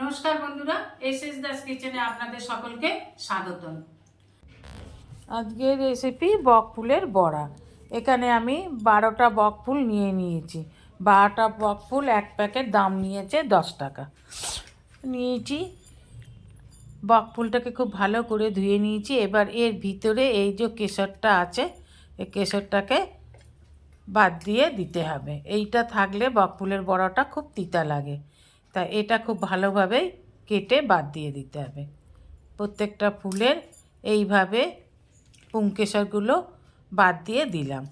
নমস্কার বন্ধুরা S S Das কিচেনে আপনাদের সকলকে স্বাগতম। আজকের রেসিপি বকফুলের বড়া। এখানে আমি বারোটা বকফুল নিয়ে নিয়েছি। বারোটা বকফুল এক প্যাকেট দাম নিয়েছে দশ টাকা। নিয়েছি। বকফুলটাকে খুব ভালো করে ধুয়ে নিয়েছি। এবার এর ভিতরে এই যে কেশরটা আছে, এই কেশরটাকে বাদ দিয়ে দিতে হবে। এইটা থাকলে বকফুলের বড়াটা খুব তিতা লাগে। তা এটা খুব ভালোভাবেই কেটে বাদ দিয়ে দিতে হবে। প্রত্যেকটা ফুলের এইভাবে পুংকেশরগুলো বাদ দিয়ে দিলাম।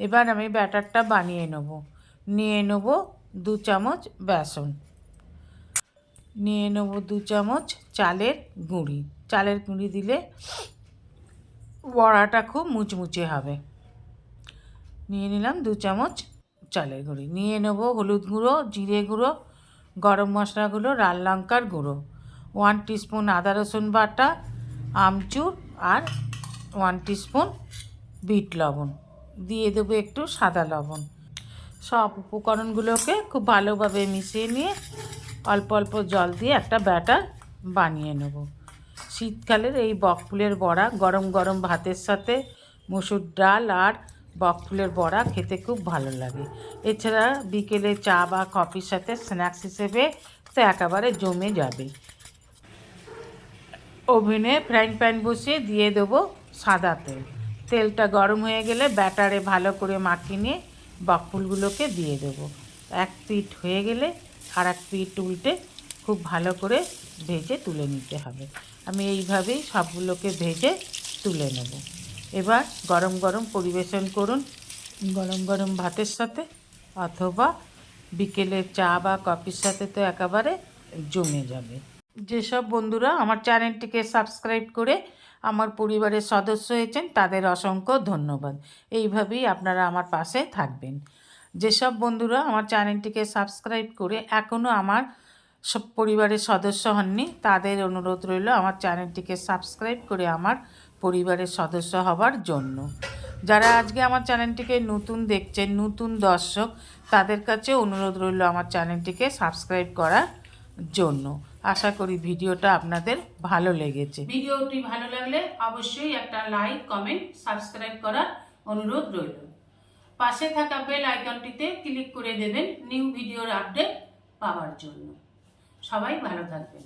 এবার আমি ব্যাটারটা বানিয়ে নেব। নিয়ে নেব দু চামচ বেসন। নিয়ে নেব দু চামচ চালের গুঁড়ি। চালের গুঁড়ি দিলে বড়াটা খুব মুচমুচে হবে। নিয়ে নিলাম দু চামচ চালের গুঁড়ি। নিয়ে নেব হলুদ গুঁড়ো, জিরে গুঁড়ো গরম মশলাগুলো লাল লঙ্কার গুঁড়ো ওয়ান টিস্পুন আদা রসুন বাটা, আমচুর আর ওয়ান টিস্পুন বিট লবণ। দিয়ে দেবো একটু সাদা লবণ। সব উপকরণগুলোকে খুব ভালোভাবে মিশিয়ে নিয়ে অল্প অল্প জল দিয়ে একটা ব্যাটার বানিয়ে নেব। শীতকালের এই বকফুলের বড়া গরম গরম ভাতের সাথে, মুসুর ডাল আর বকফুলের বড়া খেতে খুব ভালো লাগে। এছাড়া বিকেলে চা বা কফির সাথে স্ন্যাক্স হিসেবে তো একেবারে জমে যাবে। ওভেনে ফ্রাইং প্যান বসিয়ে দিয়ে দেবো সাদা তেল। তেলটা গরম হয়ে গেলে ব্যাটারে ভালো করে মাখিয়ে নিয়ে বকফুলগুলোকে দিয়ে দেবো। এক পিট হয়ে গেলে আর এক পিঠ উল্টে খুব ভালো করে ভেজে তুলে নিতে হবে। আমি এইভাবেই সবগুলোকে ভেজে তুলে নেব। এবার গরম গরম পরিবেশন করুন। গরম গরম ভাতের সাথে অথবা বিকেলে চা বা কফির সাথে তো একেবারে জমে যাবে। যেসব বন্ধুরা আমার চ্যানেলটিকে সাবস্ক্রাইব করে আমার পরিবারের সদস্য হয়েছেন, তাদের অসংখ্য ধন্যবাদ। এইভাবেই আপনারা আমার পাশে থাকবেন। যেসব বন্ধুরা আমার চ্যানেলটিকে সাবস্ক্রাইব করে এখনও আমার সব পরিবারের সদস্য হননি, তাদের অনুরোধ রইল আমার চ্যানেলটিকে সাবস্ক্রাইব করে আমার পরিবারের সদস্য হবার জন্য। যারা আজকে আমার চ্যানেলটিকে নতুন দেখছেন, নতুন দর্শক, তাদের কাছে অনুরোধ রইল আমার চ্যানেলটিকে সাবস্ক্রাইব করার জন্য। আশা করি ভিডিওটা আপনাদের ভালো লেগেছে। ভিডিওটি ভালো লাগলে অবশ্যই একটা লাইক, কমেন্ট, সাবস্ক্রাইব করার অনুরোধ রইল। পাশে থাকা বেল আইকনটিতে ক্লিক করে দেবেন নিউ ভিডিওর আপডেট পাওয়ার জন্য। সবাই ভালো থাকবেন।